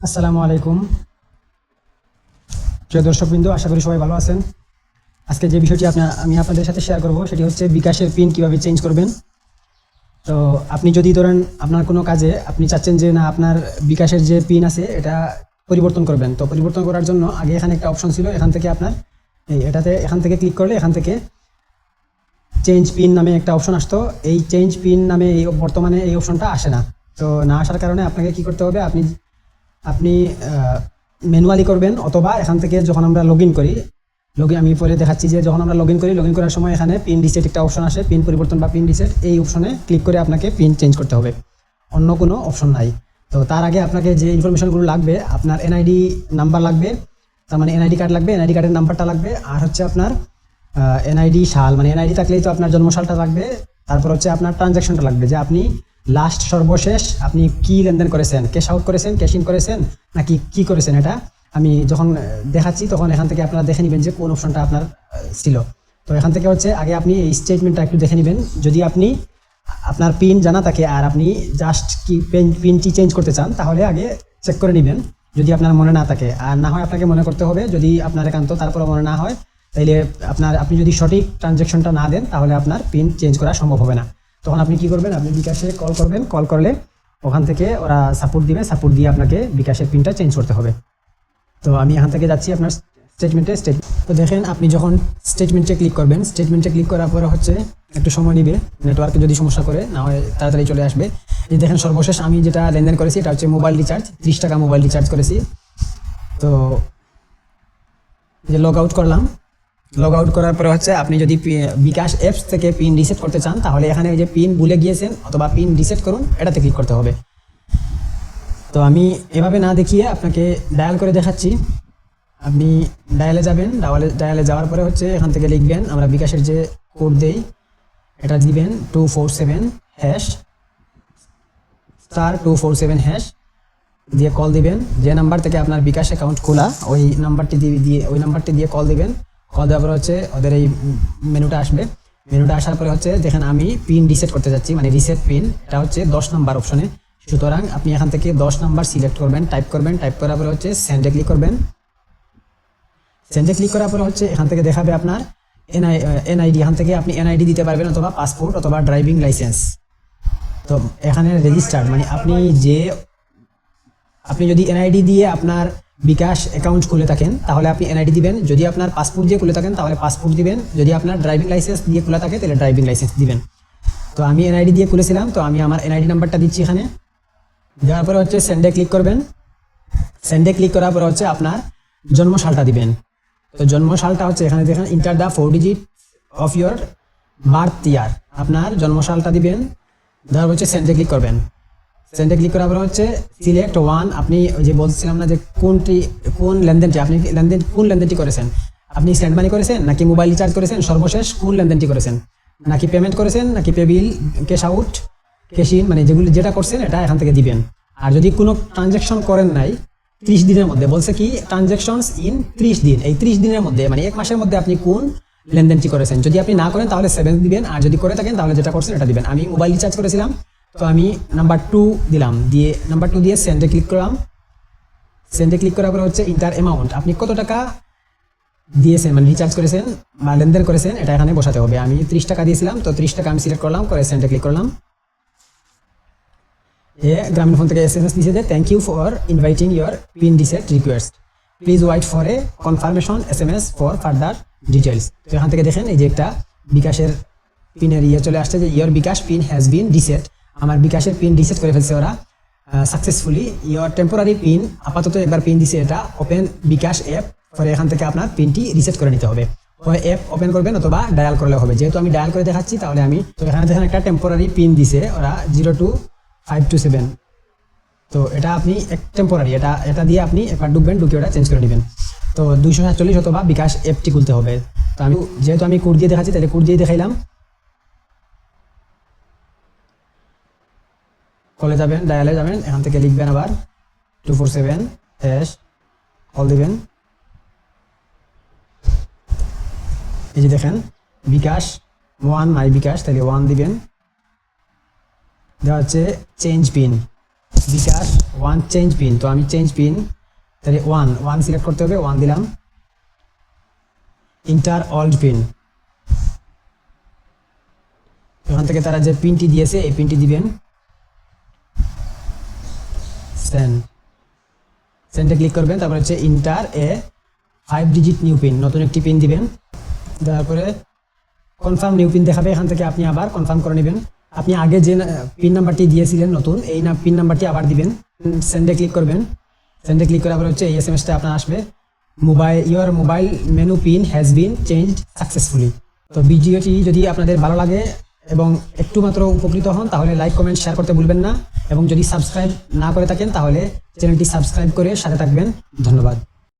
আসসালামু আলাইকুম। প্রিয় দর্শকবৃন্দ, আশা করি সবাই ভালো আছেন। আজকে যে বিষয়টি আপনার আমি আপনাদের সাথে শেয়ার করব, সেটি হচ্ছে বিকাশের পিন কীভাবে চেঞ্জ করবেন। তো আপনি যদি ধরেন আপনার কোনো কাজে আপনি চাচ্ছেন যে না, আপনার বিকাশের যে পিন আছে, এটা পরিবর্তন করবেন। তো পরিবর্তন করার জন্য আগে এখানে একটা অপশন ছিল, এখান থেকে আপনার এই এটাতে এখান থেকে ক্লিক করলে এখান থেকে চেঞ্জ পিন নামে একটা অপশন আসতো। এই চেঞ্জ পিন নামে এই বর্তমানে এই অপশনটা আসে না। তো না আসার কারণে আপনাকে কি করতে হবে? আপনি আপনি ম্যানুয়ালি করবেন অথবা এখান থেকে যখন আমরা লগ করি লগ আমি পরে দেখাচ্ছি যে যখন আমরা লগ করি লগ করার সময় এখানে পিন রিসেট একটা অপশন আসে পিন পরিবর্তন বা পিন রিসেট এই অপশনে ক্লিক করে আপনাকে পিন চেঞ্জ করতে হবে। অন্য কোনো অপশন নাই। তো তার আগে আপনাকে যে ইনফরমেশনগুলো লাগবে, আপনার এনআইডি নাম্বার লাগবে, তার মানে এনআইডি কার্ড লাগবে এনআইডি কার্ডের নাম্বারটা লাগবে, আর হচ্ছে আপনার এনআইডি সাল মানে এনআইডি থাকলেই তো আপনার জন্মসালটা লাগবে, তারপর হচ্ছে আপনার ট্রানজ্যাকশনটা লাগবে, যে আপনি লাস্ট সর্বশেষ, আপনি কি লেনদেন করেছেন? ক্যাশ আউট করেছেন? ক্যাশ ইন করেছেন? নাকি কি করেছেন এটা? আমি যখন দেখাচ্ছি, তখন এখান থেকে আপনারা দেখে নেবেন যে কোন অপশনটা আপনার ছিল। তো এখান থেকে হচ্ছে, আগে আপনি এই স্টেটমেন্টটা একটু দেখে নেবেন। যদি আপনি আপনার পিন জানা থাকে আর আপনি জাস্ট কি পেন পিনটি চেঞ্জ করতে চান, তাহলে আগে চেক করে নেবেন, যদি আপনার মনে না থাকে। আর না হয় আপনাকে মনে করতে হবে, যদি আপনার একান্ত তারপরে মনে না হয়, তাইলে আপনার, আপনি যদি সঠিক ট্রানজ্যাকশনটা না দেন, তাহলে আপনার পিন চেঞ্জ করা সম্ভব হবে না। তখন আপনি কি করবেন? আপনি বিকাশে কল করবেন। কল করলে ওখান থেকে ওরা সাপোর্ট দিবে। সাপোর্ট দিয়ে আপনাকে বিকাশের পিনটা চেঞ্জ করতে হবে। তো আমি এখান থেকে যাচ্ছি আপনার স্টেটমেন্টে স্টেট তো দেখেন, আপনি যখন স্টেটমেন্টে ক্লিক করবেন স্টেটমেন্টে ক্লিক করার পরে হচ্ছে একটু সময় নিবে। নেটওয়ার্কে যদি সমস্যা করে, না হয় তাড়াতাড়ি চলে আসবে। এই দেখেন, সর্বশেষ আমি যেটা লেনদেন করেছি, এটা হচ্ছে মোবাইল রিচার্জ ত্রিশ টাকা মোবাইল রিচার্জ করেছি। তো যে লগ আউট করলাম। লগ আউট করার পরে হচ্ছে আপনি যদি বিকাশ অ্যাপস থেকে পিন রিসেট করতে চান, তাহলে এখানে যে পিন ভুলে গিয়েছেন অথবা পিন রিসেট করুন, এটাতে ক্লিক করতে হবে। তো আমি এভাবে না দেখিয়ে আপনাকে ডায়াল করে দেখাচ্ছি। আপনি ডায়ালে যাবেন ডায়ালে ডায়ালে যাওয়ার পরে হচ্ছে এখান থেকে লিখবেন, আমরা বিকাশের যে কোড দেই, এটা দিবেন two four seven hash star two four seven hash দিয়ে কল দিবেন। যে নাম্বার থেকে আপনার বিকাশ অ্যাকাউন্ট খোলা, ওই নাম্বারটি দিয়ে দিয়ে, ওই নাম্বারটি দিয়ে কল দিবেন। কল দেওয়ার পরে হচ্ছে, ওদের এই মেনুটা আসবে। মেনুটা আসার পরে হচ্ছে যেখানে আমি পিন রিসেট করতে যাচ্ছি মানে রিসেট পিন এটা হচ্ছে দশ নাম্বার অপশনে সুতরাং আপনি এখান থেকে দশ নাম্বার সিলেক্ট করবেন টাইপ করবেন টাইপ করার পরে হচ্ছে সেন্ডে ক্লিক করবেন। সেন্ডে ক্লিক করার পরে হচ্ছে এখান থেকে দেখাবে আপনার এনআই এনআইডি এখান থেকে আপনি এনআইডি দিতে পারবেন অথবা পাসপোর্ট অথবা ড্রাইভিং লাইসেন্স তো এখানে রেজিস্টার্ড মানে আপনি যে, আপনি যদি এনআইডি দিয়ে আপনার বিকাশ অ্যাকাউন্ট খুলে থাকেন, তাহলে আপনি এনআইডি দিবেন। যদি আপনার পাসপোর্ট দিয়ে খুলে থাকেন, তাহলে পাসপোর্ট দিবেন। যদি আপনার ড্রাইভিং লাইসেন্স দিয়ে খোলা থাকে, তাহলে ড্রাইভিং লাইসেন্স দিবেন। তো আমি এনআইডি দিয়ে খুলেছিলাম, তো আমি আমার এনআইডি নাম্বারটা দিচ্ছি এখানে। দেওয়ার পরে হচ্ছে সেন্ডে ক্লিক করবেন। সেন্ডে ক্লিক করার পরে হচ্ছে আপনার জন্মসালটা দিবেন। তো জন্মসালটা হচ্ছে এখানে দেখেন enter the four digit of your birth year আপনার জন্মসালটা দিবেন। দেওয়ার হচ্ছে সেন্ডে ক্লিক করবেন। সেন্ডে ক্লিক করার পর হচ্ছে সিলেক্ট ওয়ান আপনি যে বলছিলাম না যে কোনটি, কোন লেনদেনটি, আপনি লেনদেন, কোন লেনদেনটি করেছেন? আপনি সেন্ড মানি করেছেন নাকি মোবাইল রিচার্জ করেছেন? সর্বশেষ কোন লেনদেনটি করেছেন? নাকি পেমেন্ট করেছেন? নাকি pay bill cash out cash in মানে যেগুলি যেটা করছেন, এটা এখান থেকে দিবেন। আর যদি কোনো ট্রানজ্যাকশন করেন নাই, ত্রিশ দিনের মধ্যে, বলছে কি ট্রানজ্যাকশন ইন ত্রিশ দিন। এই ত্রিশ দিনের মধ্যে মানে এক মাসের মধ্যে আপনি কোন লেনদেনটি করেছেন? যদি আপনি না করেন, তাহলে সেভেন দিবেন। আর যদি করে থাকেন, তাহলে যেটা করছেন, এটা দিবেন। আমি মোবাইল রিচার্জ করেছিলাম। তো আমি নাম্বার টু দিলাম। দিয়ে নাম্বার টু দিয়ে সেন্ডে ক্লিক করলাম। সেন্ডে ক্লিক করার পরে হচ্ছে ইন্টার অ্যামাউন্ট আপনি কত টাকা দিয়েছেন? মানে রিচার্জ করেছেন? বা লেনদেন করেছেন? এটা এখানে বসাতে হবে। আমি ত্রিশ টাকা দিয়েছিলাম, তো ত্রিশ টাকা আমি সিলেক্ট করলাম, করে সেন্ডে ক্লিক করলাম। এ গ্রামীণ ফোন থেকে এস এম এস দিয়েছে যে thank you for inviting your pin reset request please wait for a confirmation S M S for further details তো এখান থেকে দেখেন, এই যে একটা বিকাশের পিনের ইয়ে চলে আসছে যে your bKash pin has been reset আমার বিকাশের পিন রিসেট করে ফেলছে ওরা সাকসেসফুলি ইয়োর টেম্পোরারি পিন আপাতত একবার পিন দিছে এটা ওপেন বিকাশ অ্যাপ পরে এখান থেকে আপনার পিনটি রিসেট করে নিতে হবে। হয় অ্যাপ ওপেন করবেন অথবা ডায়াল করলে হবে। যেহেতু আমি ডায়াল করে দেখাচ্ছি, তাহলে আমি, তো এখানে দেখেন একটা টেম্পোরারি পিন দিছে ওরা zero two five two seven তো এটা আপনি এক টেম্পোরারি এটা এটা দিয়ে আপনি একবার ঢুকবেন, ঢুকে ওটা চেঞ্জ করে নেবেন। তো দুইশো সাতচল্লিশ অথবা বিকাশ অ্যাপটি খুলতে হবে। তো আমি, যেহেতু আমি কোড দিয়ে দেখাচ্ছি, তাহলে কোড দিয়ে দেখাইলাম। কলে যাবেন ডায়ালে যাবেন, এখান থেকে লিখবেন আবার two four seven hash call দিবেন। এই যে দেখেন, বিকাশ ওয়ান মাই বিকাশ, তাহলে ওয়ান দিবেন। দেওয়া হচ্ছে change pin bKash one change pin তো আমি চেঞ্জ পিন তাহলে ওয়ান ওয়ান সিলেক্ট করতে হবে ওয়ান দিলাম। ইন্টার অল্ড পিন ওখান থেকে তারা যে পিনটি দিয়েছে, এই পিনটি দিবেন। সেন্ড। সেন্ডে ক্লিক করবেন, তারপরে হচ্ছে enter a five digit new pin নতুন একটি পিন দিবেন। তারপরে কনফার্ম নিউ পিন দেখাবে, এখান থেকে আপনি আবার কনফার্ম করে নেবেন। আপনি আগে যে পিন নাম্বারটি দিয়েছিলেন নতুন, এই না পিন নাম্বারটি আবার দিবেন। সেন্ডে ক্লিক করবেন। সেন্ডে ক্লিক করে আবার হচ্ছে এই এস এম এসটা আপনার আসবে। Mobile your mobile menu pin has been changed successfully তো ভিডিওটি যদি আপনাদের ভালো লাগে এবং একটু মাত্র উপকৃত হন, তাহলে লাইক কমেন্ট শেয়ার করতে ভুলবেন না। এবং যদি সাবস্ক্রাইব না করে থাকেন, তাহলে চ্যানেলটি সাবস্ক্রাইব করে সাথে থাকবেন। ধন্যবাদ।